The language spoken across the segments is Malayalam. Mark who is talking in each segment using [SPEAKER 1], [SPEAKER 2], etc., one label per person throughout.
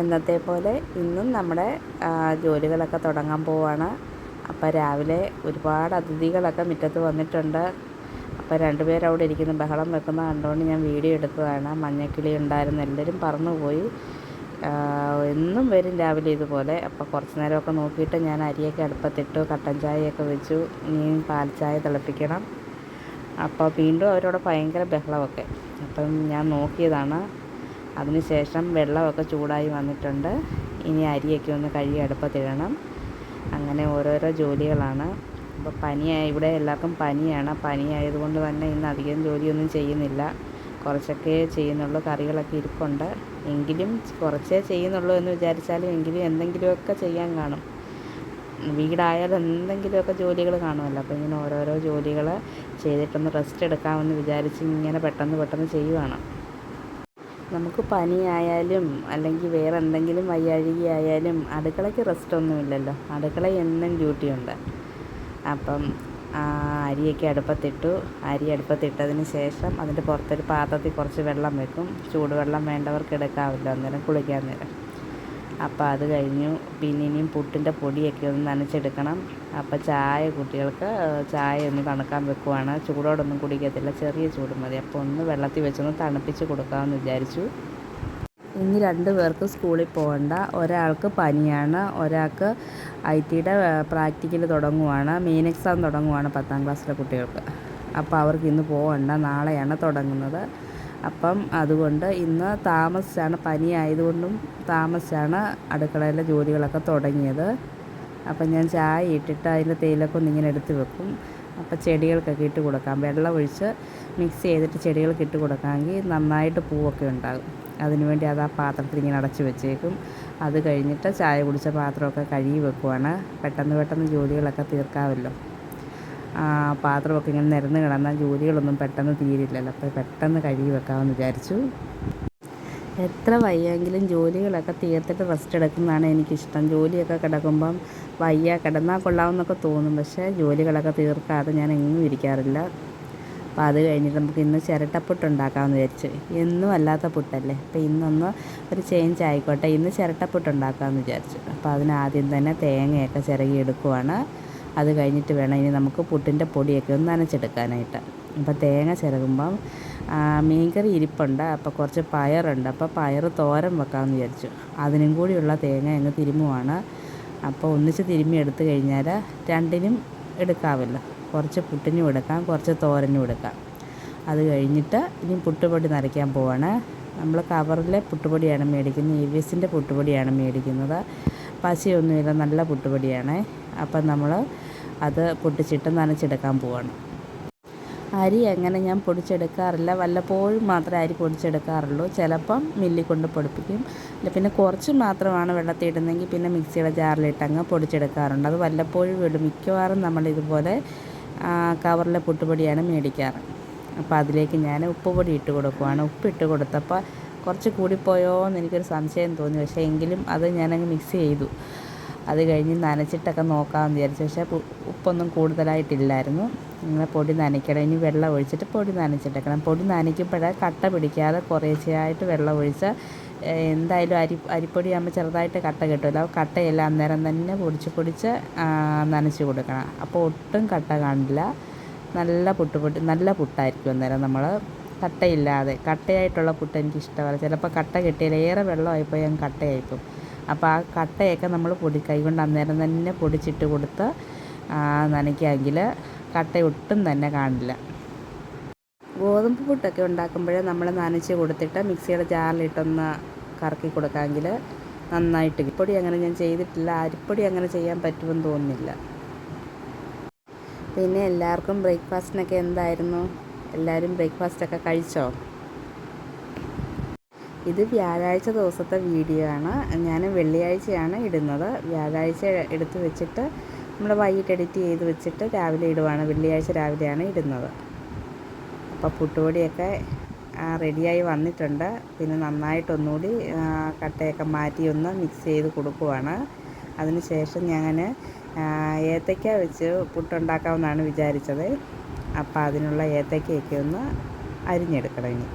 [SPEAKER 1] എന്നത്തെ പോലെ ഇന്നും നമ്മുടെ ജോലികളൊക്കെ തുടങ്ങാൻ പോവാണ്. അപ്പോൾ രാവിലെ ഒരുപാട് അതിഥികളൊക്കെ മുറ്റത്ത് വന്നിട്ടുണ്ട്. അപ്പോൾ രണ്ടുപേരും അവിടെ ഇരിക്കുന്നു. ബഹളം വെക്കുന്ന കണ്ടുകൊണ്ട് ഞാൻ വീഡിയോ എടുത്തതാണ്. മഞ്ഞക്കിളി ഉണ്ടായിരുന്നു. എല്ലാവരും പറന്നുപോയി. എന്നും വരും രാവിലെ ഇതുപോലെ. അപ്പോൾ കുറച്ച് നേരമൊക്കെ നോക്കിയിട്ട് ഞാൻ അരിയൊക്കെ അടുപ്പത്തിട്ടു കട്ടൻ ചായയൊക്കെ വെച്ചു. ഇനി പാൽ ചായ തിളപ്പിക്കണം. അപ്പോൾ വീണ്ടും അവരോട് ഭയങ്കര ബഹളമൊക്കെ. അപ്പം ഞാൻ നോക്കിയതാണ്. അതിനുശേഷം വെള്ളമൊക്കെ ചൂടായി വന്നിട്ടുണ്ട്. ഇനി അരിയൊക്കെ ഒന്ന് കഴുകി അടുപ്പത്തിടണം അങ്ങനെ ഓരോരോ ജോലികളാണ്. അപ്പോൾ പനിയായി ഇവിടെ എല്ലാവർക്കും പനിയാണ്. പനിയായതുകൊണ്ട് തന്നെ ഇന്ന് അധികം ജോലിയൊന്നും ചെയ്യുന്നില്ല. കുറച്ചൊക്കെ ചെയ്യുന്നുള്ളൂ. കറികളൊക്കെ ഇരിപ്പുണ്ട്. എങ്കിലും കുറച്ചേ ചെയ്യുന്നുള്ളൂ എന്ന് വിചാരിച്ചാലും എങ്കിലും എന്തെങ്കിലുമൊക്കെ ചെയ്യാൻ കാണും. വീടായാലും എന്തെങ്കിലുമൊക്കെ ജോലികൾ കാണുമല്ലോ. അപ്പോൾ ഇങ്ങനെ ഓരോരോ ജോലികൾ ചെയ്തിട്ടൊന്ന് റെസ്റ്റ് എടുക്കാമെന്ന് വിചാരിച്ച് ഇങ്ങനെ പെട്ടെന്ന് പെട്ടെന്ന് ചെയ്യുവാണ്. നമുക്ക് പനിയായാലും അല്ലെങ്കിൽ വേറെ എന്തെങ്കിലും വയ്യാഴിക ആയാലും അടുക്കളയ്ക്ക് റെസ്റ്റ് ഒന്നുമില്ലല്ലോ. അടുക്കള എന്നും ഡ്യൂട്ടിയുണ്ട് അപ്പം അരിയൊക്കെ അടുപ്പത്തിട്ടു. അരി അടുപ്പത്തിട്ടതിന് ശേഷം അതിന്റെ പുറത്തൊരു പാത്രത്തിൽ കുറച്ച് വെള്ളം വെക്കും. ചൂടുവെള്ളം വേണ്ടവർക്ക് എടുക്കാമല്ലോ അന്നേരം കുളിക്കാൻ നേരം. അപ്പോൾ അത് കഴിഞ്ഞു. പിന്നെ ഇനിയും പുട്ടിന്റെ പൊടിയൊക്കെ ഒന്ന് നനച്ചെടുക്കണം. അപ്പോൾ ചായ കുട്ടികൾക്ക് ചായ ഒന്ന് തണുക്കാൻ വെക്കുവാണ്. ചൂടോടൊന്നും കുടിക്കത്തില്ല. ചെറിയ ചൂട് മതി. അപ്പോൾ ഒന്ന് വെള്ളത്തിൽ വെച്ചൊന്ന് തണുപ്പിച്ച് കൊടുക്കാമെന്ന് വിചാരിച്ചു. ഇനി രണ്ട് പേർക്ക് സ്കൂളിൽ പോകണ്ട. ഒരാൾക്ക് പനിയാണ്. ഒരാൾക്ക് ഐ ടിയുടെ പ്രാക്ടിക്കൽ തുടങ്ങുവാണ്. മെയിൻ എക്സാം തുടങ്ങുവാണ് പത്താം ക്ലാസ്സിലെ കുട്ടികൾക്ക്. അപ്പോൾ അവർക്ക് ഇന്ന് പോകണ്ട. നാളെയാണ് തുടങ്ങുന്നത്. അപ്പം അതുകൊണ്ട് ഇന്ന് താമസിച്ചാണ് പനി ആയതുകൊണ്ടും താമസിച്ചാണ് അടുക്കളയിലെ ജോലികളൊക്കെ തുടങ്ങിയത്. അപ്പം ഞാൻ ചായ ഇട്ടിട്ട് അതിന്റെ തേയിലൊക്കെ ഒന്ന് ഇങ്ങനെ എടുത്ത് വെക്കും. അപ്പോൾ ചെടികൾക്കൊക്കെ ഇട്ട് കൊടുക്കാം. വെള്ളം ഒഴിച്ച് മിക്സ് ചെയ്തിട്ട് ചെടികൾക്ക് ഇട്ട് കൊടുക്കാമെങ്കിൽ നന്നായിട്ട് പൂവൊക്കെ ഉണ്ടാകും. അതിനുവേണ്ടി അത് ആ പാത്രത്തിൽ ഇങ്ങനെ അടച്ചു വെച്ചേക്കും. അത് കഴിഞ്ഞിട്ട് ചായ കുടിച്ച പാത്രമൊക്കെ കഴുകി വെക്കുവാണ്. പെട്ടെന്ന് പെട്ടെന്ന് ജോലികളൊക്കെ തീർക്കാമല്ലോ. പാത്രമൊക്കെ ഇങ്ങനെ നിരന്ന് കിടന്നാൽ ജോലികളൊന്നും പെട്ടെന്ന് തീരില്ലല്ലോ. അപ്പോൾ പെട്ടെന്ന് കഴുകി വെക്കാമെന്ന് വിചാരിച്ചു. എത്ര വയ്യെങ്കിലും ജോലികളൊക്കെ തീർത്തിട്ട് റെസ്റ്റ് എടുക്കുന്നതാണ് എനിക്കിഷ്ടം. ജോലിയൊക്കെ കിടക്കുമ്പം വയ്യ കിടന്നാൽ കൊള്ളാമെന്നൊക്കെ തോന്നും. പക്ഷേ ജോലികളൊക്കെ തീർക്കാതെ ഞാൻ എങ്ങും ഇരിക്കാറില്ല. അപ്പോൾ അത് കഴിഞ്ഞിട്ട് നമുക്ക് ഇന്ന് ചിരട്ടപ്പുട്ട് ഉണ്ടാക്കാമെന്ന് വിചാരിച്ചു. എന്നും അല്ലാത്ത പുട്ടല്ലേ? അപ്പോൾ ഇന്നൊന്ന് ഒരു ചേഞ്ച് ആയിക്കോട്ടെ. ഇന്ന് ചിരട്ടപ്പുട്ട് ഉണ്ടാക്കാമെന്ന് വിചാരിച്ചു. അപ്പോൾ അതിനാദ്യം തന്നെ തേങ്ങയൊക്കെ ചിരകി എടുക്കുവാണ്. അത് കഴിഞ്ഞിട്ട് വേണം ഇനി നമുക്ക് പുട്ടിന്റെ പൊടിയൊക്കെ ഒന്ന് നനച്ചെടുക്കാനായിട്ട്. അപ്പോൾ തേങ്ങ ചിരകുമ്പം മീൻകറി ഇരിപ്പുണ്ട്. അപ്പോൾ കുറച്ച് പയറുണ്ട്. അപ്പോൾ പയർ തോരം വെക്കാമെന്ന് വിചാരിച്ചു. അതിനും കൂടിയുള്ള തേങ്ങ അങ്ങ് തിരുമ്മുവാണ് അപ്പോൾ ഒന്നിച്ച് തിരുമ്മി എടുത്തു കഴിഞ്ഞാൽ രണ്ടിനും എടുക്കാവില്ല കുറച്ച് പുട്ടിനും എടുക്കാം കുറച്ച് തോരനും എടുക്കാം. അത് കഴിഞ്ഞിട്ട് ഇനി പുട്ടുപൊടി നരയ്ക്കാൻ പോവാണ്. നമ്മൾ കവറിലെ പുട്ടുപൊടിയാണ് മേടിക്കുന്നത് ഇ വി എസിന്റെ പുട്ടുപൊടിയാണ് മേടിക്കുന്നത്. പശയൊന്നുമില്ല നല്ല പുട്ടുപൊടിയാണ്. അപ്പം നമ്മൾ അത് പൊട്ടിച്ചിട്ട് നനച്ചെടുക്കാൻ പോവാണ്. അരി അങ്ങനെ ഞാൻ പൊടിച്ചെടുക്കാറില്ല. വല്ലപ്പോഴും മാത്രമേ അരി പൊടിച്ചെടുക്കാറുള്ളൂ. ചിലപ്പം മില്ലി കൊണ്ട് പൊടിപ്പിക്കും. പിന്നെ കുറച്ച് മാത്രമാണ് വെള്ളത്തിൽ ഇടുന്നെങ്കിൽ പിന്നെ മിക്സിയുടെ ജാറിലിട്ട് അങ്ങ് പൊടിച്ചെടുക്കാറുണ്ട്. അത് വല്ലപ്പോഴും ഇടും. മിക്കവാറും നമ്മൾ ഇതുപോലെ കവറിലെ പുട്ടുപൊടിയാണ് മേടിക്കാറ്. അപ്പോൾ അതിലേക്ക് ഞാൻ ഉപ്പ് പൊടി ഇട്ട് കൊടുക്കുവാണ്. ഉപ്പ് ഇട്ട് കൊടുത്തപ്പോൾ കുറച്ച് കൂടിപ്പോയോ എന്ന് എനിക്കൊരു സംശയം തോന്നി. പക്ഷേ എങ്കിലും അത് ഞാനങ്ങ് മിക്സ് ചെയ്തു. അത് കഴിഞ്ഞ് നനച്ചിട്ടൊക്കെ നോക്കാമെന്ന് വിചാരിച്ചു. പക്ഷേ ഉപ്പൊന്നും കൂടുതലായിട്ടില്ലായിരുന്നു. ഇങ്ങനെ പൊടി നനയ്ക്കണം. ഇനി വെള്ളം ഒഴിച്ചിട്ട് പൊടി നനച്ചിട്ടേക്കണം. പൊടി നനയ്ക്കുമ്പോഴേ കട്ട പിടിക്കാതെ കുറേശ്ശെയായിട്ട് വെള്ളം ഒഴിച്ച് എന്തായാലും അരി അരിപ്പൊടി ആകുമ്പോൾ ചെറുതായിട്ട് കട്ട കിട്ടുമല്ലോ. ആ കട്ടയെല്ലാം അന്നേരം തന്നെ പൊടിച്ച് പൊടിച്ച് നനച്ച് കൊടുക്കണം. അപ്പോൾ ഒട്ടും കട്ട കാണില്ല. നല്ല പുട്ട് പൊട്ടി നല്ല പുട്ടായിരിക്കും അന്നേരം നമ്മൾ കട്ടയില്ലാതെ കട്ടയായിട്ടുള്ള പുട്ട് എനിക്ക് ഇഷ്ടമല്ല ചിലപ്പോൾ കട്ട കിട്ടിയാൽ ഏറെ വെള്ളമായിപ്പോയി ഞാൻ കട്ടയായിപ്പോൾ അപ്പോൾ ആ കട്ടയൊക്കെ നമ്മൾ പൊടി കൈകൊണ്ട് അന്നേരം തന്നെ പൊടിച്ചിട്ട് കൊടുത്ത് നനയ്ക്കാമെങ്കിൽ കട്ട ഒട്ടും തന്നെ കാണില്ല. ഗോതമ്പ് പുട്ടൊക്കെ ഉണ്ടാക്കുമ്പോഴേ നമ്മൾ നനച്ച് കൊടുത്തിട്ട് മിക്സിയുടെ ജാറിലിട്ടൊന്ന് കറക്കി കൊടുക്കാമെങ്കിൽ നന്നായിട്ട്. പൊടി അങ്ങനെ ഞാൻ ചെയ്തിട്ടില്ല. അരിപ്പൊടി അങ്ങനെ ചെയ്യാൻ പറ്റുമെന്ന് തോന്നുന്നില്ല. പിന്നെ എല്ലാവർക്കും ബ്രേക്ക്ഫാസ്റ്റിനൊക്കെ എന്തായിരുന്നു? എല്ലാവരും ബ്രേക്ക്ഫാസ്റ്റൊക്കെ കഴിച്ചോ? ഇത് വ്യാഴാഴ്ച ദിവസത്തെ വീഡിയോ ആണ്. ഞാൻ വെള്ളിയാഴ്ചയാണ് ഇടുന്നത്. വ്യാഴാഴ്ച എടുത്തു വെച്ചിട്ട് നമ്മൾ വൈകിട്ട് എഡിറ്റ് ചെയ്ത് വെച്ചിട്ട് രാവിലെ ഇടുവാണ്. വെള്ളിയാഴ്ച രാവിലെയാണ് ഇടുന്നത്. അപ്പോൾ പുട്ടുപൊടിയൊക്കെ റെഡിയായി വന്നിട്ടുണ്ട്. പിന്നെ നന്നായിട്ടൊന്നുകൂടി കട്ടയൊക്കെ മാറ്റി ഒന്ന് മിക്സ് ചെയ്ത് കൊടുക്കുവാണ്. അതിനുശേഷം ഞാൻ ഏത്തയ്ക്ക വെച്ച് പുട്ടുണ്ടാക്കാമെന്നാണ് വിചാരിച്ചത്. അപ്പോൾ അതിനുള്ള ഏത്തയ്ക്കയൊക്കെ ഒന്ന് അരിഞ്ഞെടുക്കണം ഇനി.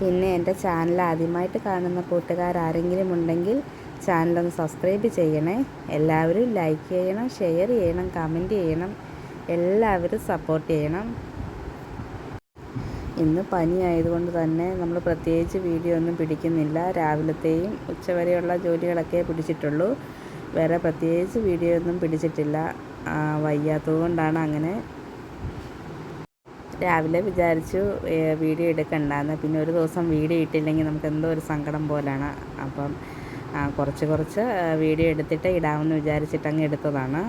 [SPEAKER 1] പിന്നെ എന്റെ ചാനൽ ആദ്യമായിട്ട് കാണുന്ന കൂട്ടുകാരാരെങ്കിലും ഉണ്ടെങ്കിൽ ചാനലൊന്ന് സബ്സ്ക്രൈബ് ചെയ്യണേ. എല്ലാവരും ലൈക്ക് ചെയ്യണം ഷെയർ ചെയ്യണം കമന്റ് ചെയ്യണം. എല്ലാവരും സപ്പോർട്ട് ചെയ്യണം. ഇന്ന് പനിയായതുകൊണ്ട് തന്നെ നമ്മൾ പ്രത്യേകിച്ച് വീഡിയോ ഒന്നും പിടിക്കുന്നില്ല. രാവിലത്തെയും ഉച്ചവരെയുള്ള ജോലികളൊക്കെ പിടിച്ചിട്ടുള്ളൂ. വേറെ പ്രത്യേകിച്ച് വീഡിയോ ഒന്നും പിടിച്ചിട്ടില്ല. വയ്യാത്തതുകൊണ്ടാണ് അങ്ങനെ. രാവിലെ വിചാരിച്ചു വീഡിയോ എടുക്കണ്ടെന്ന്. പിന്നെ ഒരു ദിവസം വീഡിയോ ഇട്ടില്ലെങ്കിൽ നമുക്ക് എന്തോ ഒരു സങ്കടം പോലാണ്. അപ്പം കുറച്ച് കുറച്ച് വീഡിയോ എടുത്തിട്ട് ഇടാമെന്ന് വിചാരിച്ചിട്ട് അങ്ങ് എടുത്തതാണ്.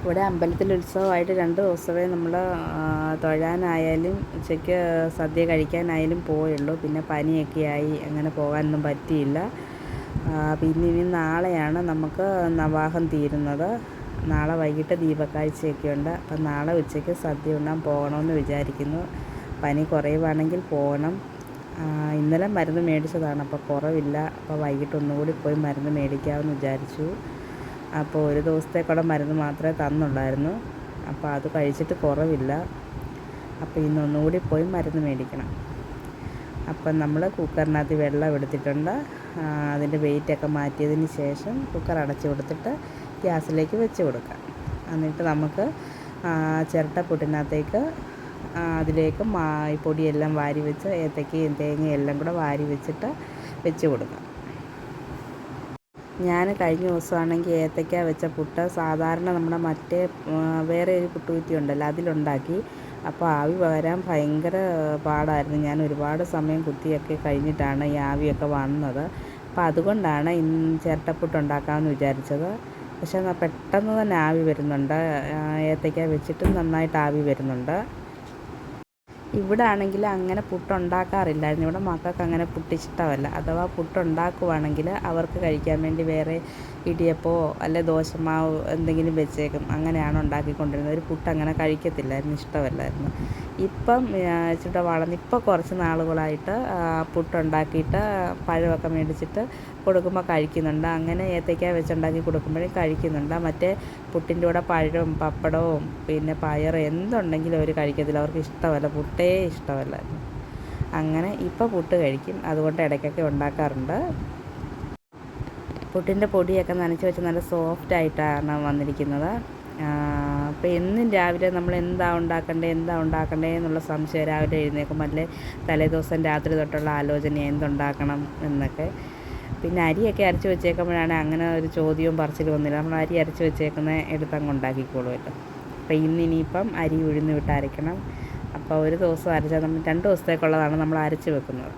[SPEAKER 1] ഇവിടെ അമ്പലത്തിൽ ഉത്സവമായിട്ട് രണ്ട് ദിവസമേ നമ്മൾ തൊഴാനായാലും ഉച്ചയ്ക്ക് സദ്യ കഴിക്കാനായാലും പോയുള്ളൂ. പിന്നെ പനിയൊക്കെ ആയി അങ്ങനെ പോകാനൊന്നും പറ്റിയില്ല. പിന്നെ ഇനി നാളെയാണ് നമുക്ക് നവാഹം തീരുന്നത്. നാളെ വൈകിട്ട് ദീപക്കാഴ്ചയൊക്കെ ഉണ്ട് അപ്പം നാളെ ഉച്ചയ്ക്ക് സദ്യ ഉണ്ണാൻ പോകണമെന്ന് വിചാരിക്കുന്നു. പനി കുറയുവാണെങ്കിൽ പോകണം. ഇന്നലെ മരുന്ന് മേടിച്ചതാണ്. അപ്പോൾ കുറവില്ല. അപ്പോൾ വൈകിട്ട് ഒന്നുകൂടി പോയി മരുന്ന് മേടിക്കാമെന്ന് വിചാരിച്ചു. അപ്പോൾ ഒരു ദിവസത്തേക്കുള്ള മരുന്ന് മാത്രമേ തന്നുള്ളായിരുന്നു. അപ്പോൾ അത് കഴിച്ചിട്ട് കുറവില്ല. അപ്പോൾ ഇന്ന് ഒന്നുകൂടി പോയി മരുന്ന് മേടിക്കണം. അപ്പം നമ്മൾ കുക്കറിനകത്ത് വെള്ളം എടുത്തിട്ടുണ്ട്. അതിന്റെ വെയിറ്റൊക്കെ മാറ്റിയതിന് ശേഷം കുക്കർ അടച്ചു കൊടുത്തിട്ട് ഗ്യാസിലേക്ക് വെച്ച് കൊടുക്കാം. എന്നിട്ട് നമുക്ക് ചിരട്ടപ്പൊട്ടിനകത്തേക്ക് അതിലേക്ക് പൊടിയെല്ലാം വാരി വെച്ച് ഏത്തക്കയും തേങ്ങയും എല്ലാം കൂടെ വാരി വെച്ചിട്ട് വെച്ച് കൊടുക്കാം. ഞാൻ കഴിഞ്ഞ ദിവസമാണെങ്കിൽ ഏത്തക്ക വെച്ച പുട്ട് സാധാരണ നമ്മുടെ മറ്റേ വേറെ ഒരു പുട്ടുകുറ്റി ഉണ്ടല്ലോ അതിലുണ്ടാക്കി. അപ്പോൾ ആവി വരാൻ ഭയങ്കര പാടായിരുന്നു. ഞാൻ ഒരുപാട് സമയം കുത്തിയൊക്കെ കഴിഞ്ഞിട്ടാണ് ഈ ആവിയൊക്കെ വന്നത്. അപ്പോൾ അതുകൊണ്ടാണ് ഇന്ന് ചിരട്ടപ്പുട്ട് ഉണ്ടാക്കാമെന്ന് വിചാരിച്ചത്. പക്ഷേ പെട്ടെന്ന് തന്നെ ആവി വരുന്നുണ്ട്. ഏത്തയ്ക്ക വെച്ചിട്ടും നന്നായിട്ട് ആവി വരുന്നുണ്ട്. ഇവിടെ ആണെങ്കിൽ അങ്ങനെ പുട്ടുണ്ടാക്കാറില്ലായിരുന്നു. ഇവിടെ മക്കൾക്ക് അങ്ങനെ പുട്ട് ഇഷ്ടമല്ല അഥവാ പുട്ടുണ്ടാക്കുവാണെങ്കിൽ അവർക്ക് കഴിക്കാൻ വേണ്ടി വേറെ ഇടിയപ്പോ അല്ലെ ദോശമാവ് എന്തെങ്കിലും വെച്ചേക്കും. അങ്ങനെയാണ് ഉണ്ടാക്കിക്കൊണ്ടിരുന്നത്. ഒരു പുട്ട് അങ്ങനെ കഴിക്കത്തില്ലായിരുന്നു. ഇഷ്ടമല്ലായിരുന്നു. ഇപ്പം ഇച്ചിരി വളർന്ന് ഇപ്പോൾ കുറച്ച് നാളുകളായിട്ട് പുട്ടുണ്ടാക്കിയിട്ട് പഴമൊക്കെ മേടിച്ചിട്ട് കൊടുക്കുമ്പോൾ കഴിക്കുന്നുണ്ട്. അങ്ങനെ ഏത്തയ്ക്ക വെച്ചുണ്ടാക്കി കൊടുക്കുമ്പോഴും കഴിക്കുന്നുണ്ട്. മറ്റേ പുട്ടിന്റെ കൂടെ പഴവും പപ്പടവും പിന്നെ പയർ എന്തുണ്ടെങ്കിലും അവർ കഴിക്കത്തില്ല. അവർക്ക് ഇഷ്ടമല്ല. പുട്ടേ ഇഷ്ടമല്ല. അങ്ങനെ ഇപ്പം പുട്ട് കഴിക്കും. അതുകൊണ്ട് ഇടയ്ക്കൊക്കെ ഉണ്ടാക്കാറുണ്ട്. പുട്ടിന്റെ പൊടിയൊക്കെ നനച്ച് വെച്ച് നല്ല സോഫ്റ്റ് ആയിട്ടാണ് വന്നിരിക്കുന്നത് അപ്പോൾ എന്നും രാവിലെ നമ്മൾ എന്താ ഉണ്ടാക്കണ്ടേ എന്താ ഉണ്ടാക്കണ്ടേ എന്നുള്ള സംശയം രാവിലെ എഴുന്നേക്കും അല്ലേ? തലേദിവസം രാത്രി തൊട്ടുള്ള ആലോചന എന്തുണ്ടാക്കണം എന്നൊക്കെ. പിന്നെ അരിയൊക്കെ അരച്ച് വെച്ചേക്കുമ്പോഴാണ് അങ്ങനെ ഒരു ചോദ്യവും പറച്ചിലും വന്നില്ല. നമ്മൾ അരി അരച്ച് വെച്ചേക്കുന്ന എടുത്തങ്ങ് ഉണ്ടാക്കിക്കോളുമല്ലോ അപ്പോൾ ഇന്ന് ഇനിയിപ്പം അരി ഉഴുന്ന് വിട്ട് അരയ്ക്കണം. അപ്പോൾ ഒരു ദിവസം അരച്ചാൽ നമ്മൾ രണ്ട് ദിവസത്തേക്കുള്ളതാണ് നമ്മൾ അരച്ച് വെക്കുന്നത്.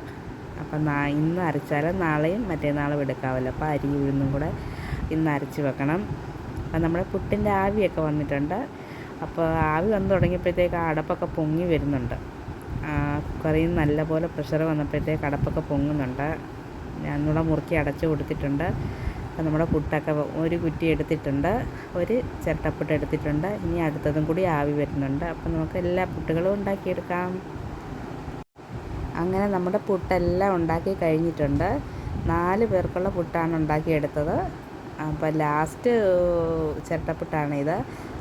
[SPEAKER 1] അപ്പം നാ ഇന്ന് അരച്ചാൽ നാളെയും മറ്റേ മറ്റേനാളും എടുക്കാമല്ലോ. അപ്പോൾ അരി ഉഴുന്നും കൂടെ ഇന്ന് അരച്ച് വെക്കണം. അപ്പം നമ്മുടെ പുട്ടിന്റെ ആവിയൊക്കെ വന്നിട്ടുണ്ട്. അപ്പോൾ ആവി വന്ന് തുടങ്ങിയപ്പോഴത്തേക്ക് അടപ്പൊക്കെ പൊങ്ങി വരുന്നുണ്ട്. കുക്കറിൽ നിന്ന് നല്ലപോലെ പ്രഷർ വന്നപ്പോഴത്തേക്ക് അടപ്പൊക്കെ പൊങ്ങുന്നുണ്ട്. ഞാൻ ഒന്നുകൂടെ മുറുക്കി അടച്ചു കൊടുത്തിട്ടുണ്ട്. അപ്പം നമ്മുടെ പുട്ടൊക്കെ ഒരു കുറ്റി എടുത്തിട്ടുണ്ട്. ഒരു ചിരട്ടപ്പുട്ട് എടുത്തിട്ടുണ്ട്. ഇനി അടുത്തതും കൂടി ആവി വരുന്നുണ്ട്. അപ്പം നമുക്ക് എല്ലാ പുട്ടുകളും ഉണ്ടാക്കിയെടുക്കാം. അങ്ങനെ നമ്മുടെ പുട്ടെല്ലാം ഉണ്ടാക്കി കഴിഞ്ഞിട്ടുണ്ട്. നാല് പേർക്കുള്ള പുട്ടാണ് ഉണ്ടാക്കിയെടുത്തത്. അപ്പോൾ ലാസ്റ്റ് ചിരട്ടപ്പുട്ടാണ് ഇത്.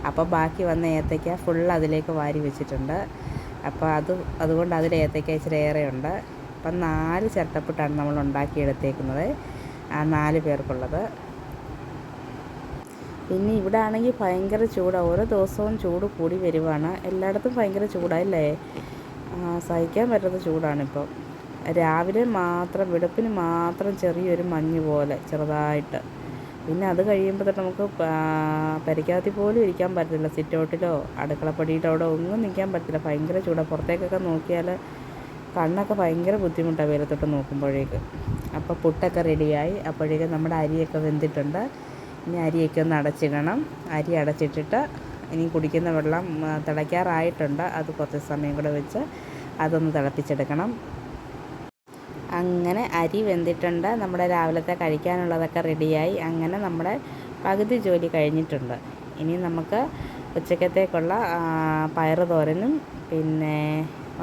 [SPEAKER 1] അപ്പോൾ ബാക്കി വന്ന ഏത്തയ്ക്ക ഫുൾ അതിലേക്ക് വാരി വെച്ചിട്ടുണ്ട്. അപ്പോൾ അത് അതുകൊണ്ട് അതിൽ ഏത്തയ്ക്ക ഇച്ചിരി ഉണ്ട് അപ്പം നാല് ചിരട്ടപ്പുട്ടാണ് നമ്മൾ ഉണ്ടാക്കിയെടുത്തേക്കുന്നത്. ആ നാല് പേർക്കുള്ളത്. പിന്നെ ഇവിടെ ആണെങ്കിൽ ഭയങ്കര ചൂടാണ് ഓരോ ദിവസവും ചൂട് കൂടി വരുവാണ്. എല്ലായിടത്തും ഭയങ്കര ചൂടായില്ലേ സഹിക്കാൻ പറ്റാത്ത ചൂടാണിപ്പോൾ രാവിലെ മാത്രം വെളുപ്പിന് മാത്രം ചെറിയൊരു മഞ്ഞ് പോലെ ചെറുതായിട്ട്. പിന്നെ അത് കഴിയുമ്പോൾ തന്നെ നമുക്ക് പരിക്കാത്തി പോലും ഇരിക്കാൻ പറ്റില്ല സിറ്റൗട്ടിലോ അടുക്കളപ്പടിയിലോ അവിടെ ഒന്നും നിൽക്കാൻ പറ്റില്ല ഭയങ്കര ചൂടാണ് പുറത്തേക്കൊക്കെ നോക്കിയാൽ കണ്ണൊക്കെ ഭയങ്കര ബുദ്ധിമുട്ടാണ് വെയിലത്തോട്ട് നോക്കുമ്പോഴേക്ക്. അപ്പോൾ പുട്ടൊക്കെ റെഡിയായി. അപ്പോഴേക്കും നമ്മുടെ അരിയൊക്കെ വെന്തിട്ടുണ്ട്. ഇനി അരിയൊക്കെ ഒന്ന് അടച്ചിടണം. അരി അടച്ചിട്ടിട്ട് ഇനി കുടിക്കുന്ന വെള്ളം തിളയ്ക്കാറായിട്ടുണ്ട്. അത് കുറച്ച് സമയം കൂടെ വെച്ച് അതൊന്ന് തിളപ്പിച്ചെടുക്കണം. അങ്ങനെ അരി വെന്തിട്ടുണ്ട്. നമ്മുടെ രാവിലത്തെ കഴിക്കാനുള്ളതൊക്കെ റെഡിയായി. അങ്ങനെ നമ്മുടെ പകുതി ജോലി കഴിഞ്ഞിട്ടുണ്ട്. ഇനി നമുക്ക് ഉച്ചക്കത്തേക്കുള്ള പയറ് തോരനും പിന്നെ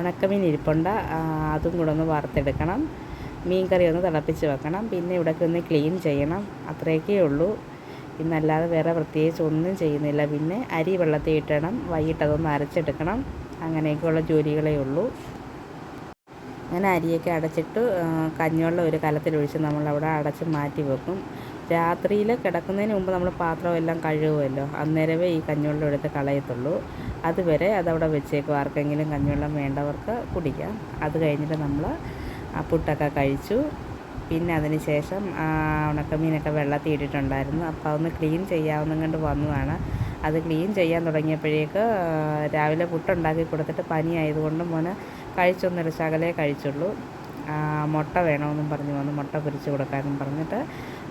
[SPEAKER 1] ഉണക്കമീൻ ഇരിപ്പുണ്ട്. അതും കൂടെ ഒന്ന് വറുത്തെടുക്കണം. മീൻകറി ഒന്ന് തിളപ്പിച്ച് വെക്കണം. പിന്നെ ഇവിടേക്ക് ഒന്ന് ക്ലീൻ ചെയ്യണം. അത്രയൊക്കെ ഉള്ളൂ. ഇന്നല്ലാതെ വേറെ പ്രത്യേകിച്ച് ഒന്നും ചെയ്യുന്നില്ല. പിന്നെ അരി വെള്ളത്തിൽ ഇട്ടണം വൈകിട്ട് അതൊന്ന് അരച്ചെടുക്കണം. അങ്ങനെയൊക്കെയുള്ള ജോലികളേ ഉള്ളൂ. അങ്ങനെ അരിയൊക്കെ അടച്ചിട്ട് കഞ്ഞിവെള്ളം ഒരു കലത്തിലൊഴിച്ച് നമ്മളവിടെ അടച്ച് മാറ്റി വെക്കും. രാത്രിയിൽ കിടക്കുന്നതിന് മുമ്പ് നമ്മൾ പാത്രം എല്ലാം കഴുകുമല്ലോ. അന്നേരമേ ഈ കഞ്ഞിവെള്ളം എടുത്ത് കളയത്തുള്ളൂ. അതുവരെ അതവിടെ വെച്ചേക്കും. ആർക്കെങ്കിലും കഞ്ഞിവെള്ളം വേണ്ടവർക്ക് കുടിക്കാം. അത് കഴിഞ്ഞിട്ട് നമ്മൾ ആ പുട്ടൊക്കെ കഴിച്ചു. പിന്നെ അതിന് ശേഷം ഉണക്കമീനൊക്കെ വെള്ളത്തിൽ ഇട്ടിട്ടുണ്ടായിരുന്നു. അപ്പോൾ അതൊന്ന് ക്ലീൻ ചെയ്യാവുന്ന കണ്ട് വന്നതാണ്. അത് ക്ലീൻ ചെയ്യാൻ തുടങ്ങിയപ്പോഴേക്ക് രാവിലെ പുട്ടുണ്ടാക്കി കൊടുത്തിട്ട് പനി ആയതുകൊണ്ട് മോന് കഴിച്ചൊന്നൊരു ശകലേ കഴിച്ചുള്ളൂ. മുട്ട വേണമെന്നും പറഞ്ഞു വന്ന്. മുട്ട പൊരിച്ച് കൊടുക്കാനും പറഞ്ഞിട്ട്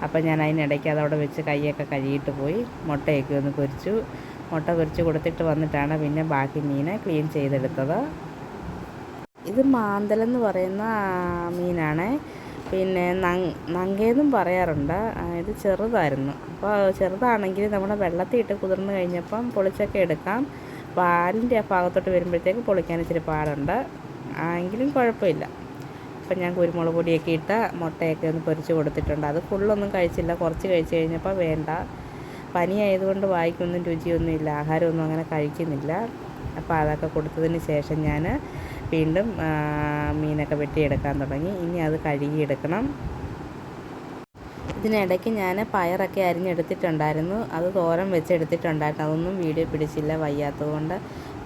[SPEAKER 1] അപ്പം ഞാൻ അതിനിടയ്ക്ക് അതവിടെ വെച്ച് കൈയൊക്കെ കഴുകിയിട്ട് പോയി മുട്ടയൊക്കെ ഒന്ന് പൊരിച്ചു. മുട്ട പൊരിച്ച് കൊടുത്തിട്ട് വന്നിട്ടാണ് പിന്നെ ബാക്കി മീനെ ക്ലീൻ ചെയ്തെടുത്തത്. ഇത് മാന്തലെന്ന് പറയുന്ന മീനാണ്. പിന്നെ നങ് നങ്കയെന്നും പറയാറുണ്ട്. ഇത് ചെറുതായിരുന്നു. അപ്പോൾ ചെറുതാണെങ്കിൽ നമ്മുടെ വെള്ളത്തിൽ ഇട്ട് കുതിർന്ന് കഴിഞ്ഞപ്പം പൊളിച്ചൊക്കെ എടുക്കാം. പാലിന്റെ ആ ഭാഗത്തോട്ട് വരുമ്പോഴത്തേക്ക് പൊളിക്കാൻ ഇച്ചിരി പാടുണ്ട്. എങ്കിലും കുഴപ്പമില്ല. അപ്പം ഞാൻ കുരുമുളക് പൊടിയൊക്കെ ഇട്ട് മുട്ടയൊക്കെ ഒന്ന് പൊരിച്ച് കൊടുത്തിട്ടുണ്ട്. അത് ഫുള്ളൊന്നും കഴിച്ചില്ല. കുറച്ച് കഴിച്ച് കഴിഞ്ഞപ്പോൾ വേണ്ട. പനിയായതുകൊണ്ട് വായിക്കൊന്നും രുചിയൊന്നും ഇല്ല ആഹാരമൊന്നും അങ്ങനെ കഴിക്കുന്നില്ല. അപ്പോൾ അതൊക്കെ കൊടുത്തതിന് ശേഷം ഞാൻ വീണ്ടും മീനൊക്കെ വെട്ടിയെടുക്കാൻ തുടങ്ങി. ഇനി അത് കഴുകിയെടുക്കണം. ഇതിനിടയ്ക്ക് ഞാൻ പയറൊക്കെ അരിഞ്ഞെടുത്തിട്ടുണ്ടായിരുന്നു. അത് തോരൻ വെച്ചെടുത്തിട്ടുണ്ടായിരുന്നു. അതൊന്നും വീഡിയോ പിടിച്ചില്ല വയ്യാത്തതുകൊണ്ട്.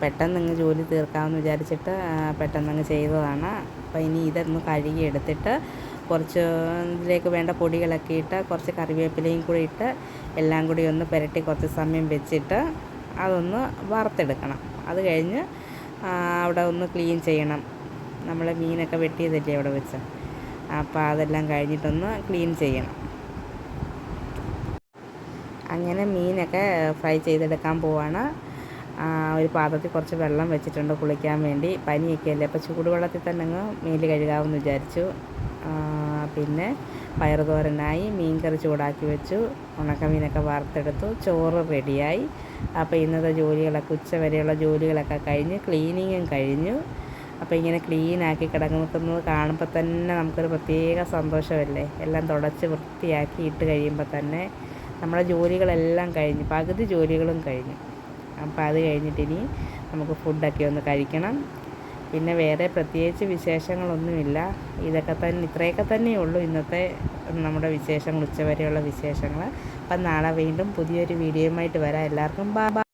[SPEAKER 1] പെട്ടെന്ന് അങ്ങ് ജോലി തീർക്കാമെന്ന് വിചാരിച്ചിട്ട് പെട്ടെന്നങ്ങ് ചെയ്തതാണ്. അപ്പോൾ ഇനി ഇതൊന്ന് കഴുകി എടുത്തിട്ട് കുറച്ച് ഇതിലേക്ക് വേണ്ട പൊടികളൊക്കെ ഇട്ട് കുറച്ച് കറിവേപ്പിലയും കൂടി ഇട്ട് എല്ലാം കൂടി ഒന്ന് പുരട്ടി കുറച്ച് സമയം വെച്ചിട്ട് അതൊന്ന് വറുത്തെടുക്കണം. അത് കഴിഞ്ഞ് അവിടെ ഒന്ന് ക്ലീൻ ചെയ്യണം. നമ്മൾ മീനൊക്കെ വെട്ടിയതല്ലേ അവിടെ വെച്ച്? അപ്പോൾ അതെല്ലാം കഴിഞ്ഞിട്ടൊന്ന് ക്ലീൻ ചെയ്യണം. അങ്ങനെ മീനൊക്കെ ഫ്രൈ ചെയ്തെടുക്കാൻ പോവാണ്. ഒരു പാത്രത്തിൽ കുറച്ച് വെള്ളം വെച്ചിട്ടുണ്ട് കുളിക്കാൻ വേണ്ടി. പനിയൊക്കെ അല്ലേ അപ്പോൾ ചൂടുവെള്ളത്തിൽ തന്നെ അങ്ങ് മേൽ കഴുകാമെന്ന് വിചാരിച്ചു. പിന്നെ പയറുതോരനായി തോരനായി മീൻ കറി ചൂടാക്കി വെച്ചു. ഉണക്കമീനൊക്കെ വറുത്തെടുത്തു. ചോറ് റെഡിയായി. അപ്പോൾ ഇന്നത്തെ ജോലികളൊക്കെ ഉച്ച വരെയുള്ള ജോലികളൊക്കെ കഴിഞ്ഞ് ക്ലീനിങ്ങും കഴിഞ്ഞു. അപ്പോൾ ഇങ്ങനെ ക്ലീനാക്കി കിടക്കുന്നത് കാണുമ്പോൾ തന്നെ നമുക്കൊരു പ്രത്യേക സന്തോഷമല്ലേ. എല്ലാം തുടച്ച് വൃത്തിയാക്കി ഇട്ട് കഴിയുമ്പോൾ തന്നെ നമ്മുടെ ജോലികളെല്ലാം കഴിഞ്ഞു പകുതി ജോലികളും കഴിഞ്ഞു. അപ്പോൾ അത് കഴിഞ്ഞിട്ട് ഇനി നമുക്ക് ഫുഡൊക്കെ ഒന്ന് കഴിക്കണം. പിന്നെ വേറെ പ്രത്യേകിച്ച് വിശേഷങ്ങളൊന്നുമില്ല. ഇതൊക്കെ തന്നെ ഇത്രയൊക്കെ തന്നെയുള്ളൂ ഇന്നത്തെ നമ്മുടെ വിശേഷങ്ങൾ ഉച്ചവരെയുള്ള വിശേഷങ്ങൾ. അപ്പം നാളെ വീണ്ടും പുതിയൊരു വീഡിയോയുമായിട്ട് വരാം. എല്ലാവർക്കും ബാ